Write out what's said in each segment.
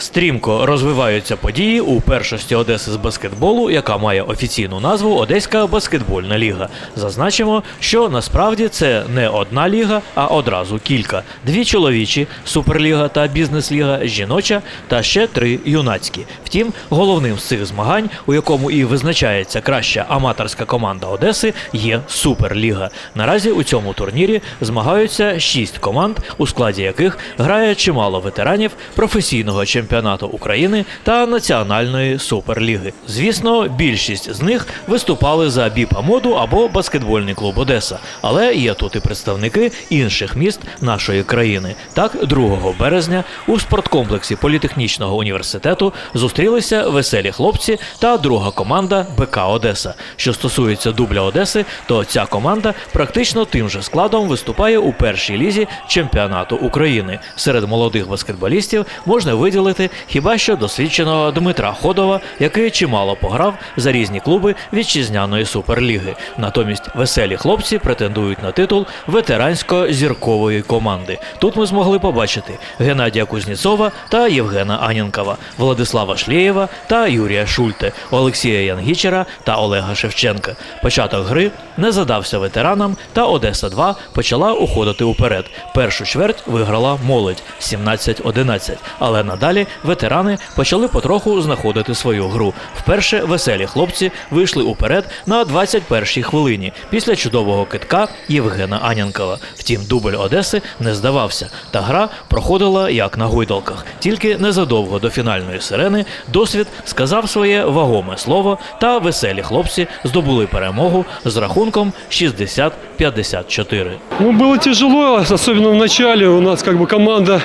Стрімко розвиваються події у першості Одеси з баскетболу, яка має офіційну назву Одеська баскетбольна ліга. Зазначимо, що насправді це не одна ліга, а одразу кілька: дві чоловічі суперліга та бізнес-ліга, жіноча та ще три юнацькі. Втім, головним з цих змагань, у якому і визначається краща аматорська команда Одеси, є суперліга. Наразі у цьому турнірі змагаються шість команд, у складі яких грає чимало ветеранів професійного чемпіонату України та національної суперліги. Звісно, більшість з них виступали за Біпа моду або баскетбольний клуб Одеса, але є тут і представники інших міст нашої країни. Так, 2 березня у спорткомплексі політехнічного університету зустрілися веселі хлопці та друга команда БК Одеса. Що стосується дубля Одеси, то ця команда практично тим же складом виступає у першій лізі чемпіонату України. Серед молодих баскетболістів можна виділити хіба що досвідченого Дмитра Ходова, який чимало пограв за різні клуби вітчизняної суперліги. Натомість веселі хлопці претендують на титул ветерансько-зіркової команди. Тут ми змогли побачити Геннадія Кузніцова та Євгена Анінкова, Владислава Шлєєва та Юрія Шульте, Олексія Янгічера та Олега Шевченка. Початок гри не задався ветеранам, та Одеса 2 почала уходити уперед. Першу чверть виграла молодь 17-11, але надалі ветерани почали потроху знаходити свою гру. Вперше веселі хлопці вийшли уперед на 21-й хвилині після чудового китка Євгена Анянкова. Втім, дубль Одеси не здавався, та гра проходила як на гойдалках. Тільки незадовго до фінальної сирени досвід сказав своє вагоме слово, та веселі хлопці здобули перемогу з рахунком 60-54. Ну, было тяжело, особенно в начале. У нас как бы команда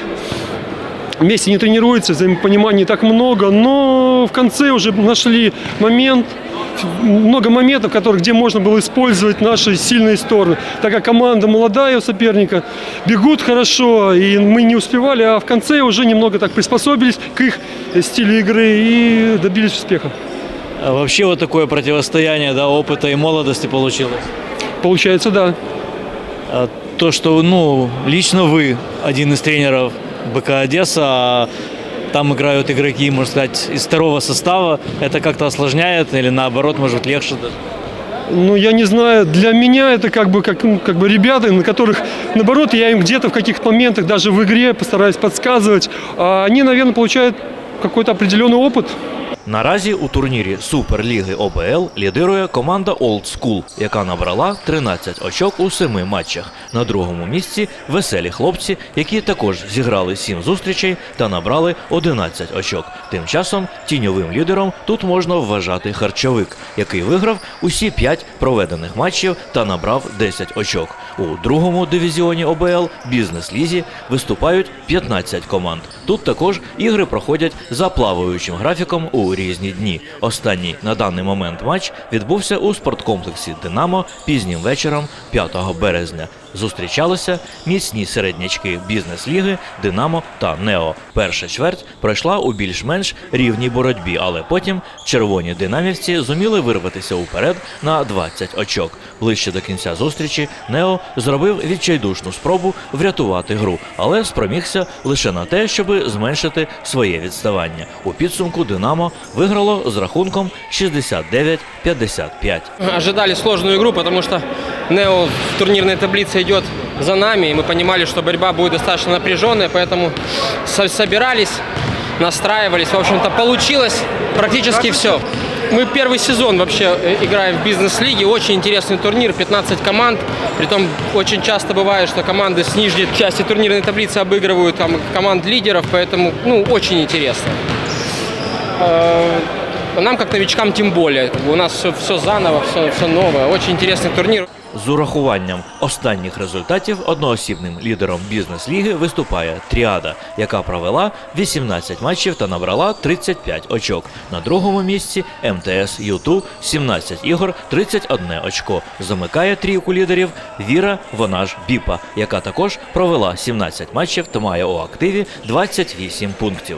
вместе не тренируется, взаимопонимания не так много, но в конце уже нашли момент, много моментов, которых, где можно было использовать наши сильные стороны. Так как команда молодая у соперника, бегут хорошо, и мы не успевали, а в конце уже немного так приспособились к их стилю игры и добились успеха. А Вообще вот такое противостояние, да, опыта и молодости получилось. Получается, да. А То, что, ну, лично вы один из тренеров БК Одесса, а там играют игроки, можно сказать, из второго состава, это как-то осложняет или наоборот, может быть, легче даже? Ну, я не знаю, для меня это как бы, как, ну, как бы ребята, на которых, наоборот, я им где-то в каких-то моментах, даже в игре постараюсь подсказывать, а они, наверное, получают какой-то определенный опыт. Наразі у турнірі Суперліги ОБЛ лідирує команда Old School, яка набрала 13 очок у семи матчах. На другому місці веселі хлопці, які також зіграли 7 зустрічей та набрали 11 очок. Тим часом тіньовим лідером тут можна вважати харчовик, який виграв усі 5 проведених матчів та набрав 10 очок. У другому дивізіоні ОБЛ бізнес-лізі виступають 15 команд. Тут також ігри проходять за плаваючим графіком у різні дні. Останній на даний момент матч відбувся у спорткомплексі Динамо пізнім вечором 5 березня. Зустрічалися міцні середнячки бізнес-ліги Динамо та Нео. Перша чверть пройшла у більш-менш рівній боротьбі, але потім червоні динамівці зуміли вирватися уперед на 20 очок. Ближче до кінця зустрічі Нео зробив відчайдушну спробу врятувати гру, але спромігся лише на те, щоб зменшити своє відставання. У підсумку Динамо виграло з рахунком 69-55. Ожидали сложную игру, потому что Нео в турнирной таблице идет за нами, и мы понимали, что борьба будет достаточно напряженная, поэтому со- собирались, настраивались. В общем-то, получилось практически все. Мы первый сезон вообще э, играем в бизнес-лиге. Очень интересный турнир, 15 команд. Притом очень часто бывает, что команды с нижней части турнирной таблицы обыгрывают там, команд лидеров, поэтому ну, очень интересно. Э, Нам, как новичкам, тем более. Как бы У нас все, все заново, все, все новое. Очень интересный турнир. З урахуванням останніх результатів одноосібним лідером бізнес-ліги виступає Тріада, яка провела 18 матчів та набрала 35 очок. На другому місці МТС Ю2 17 ігор, 31 очко. Замикає трійку лідерів Віра, вона ж Біпа, яка також провела 17 матчів та має у активі 28 пунктів.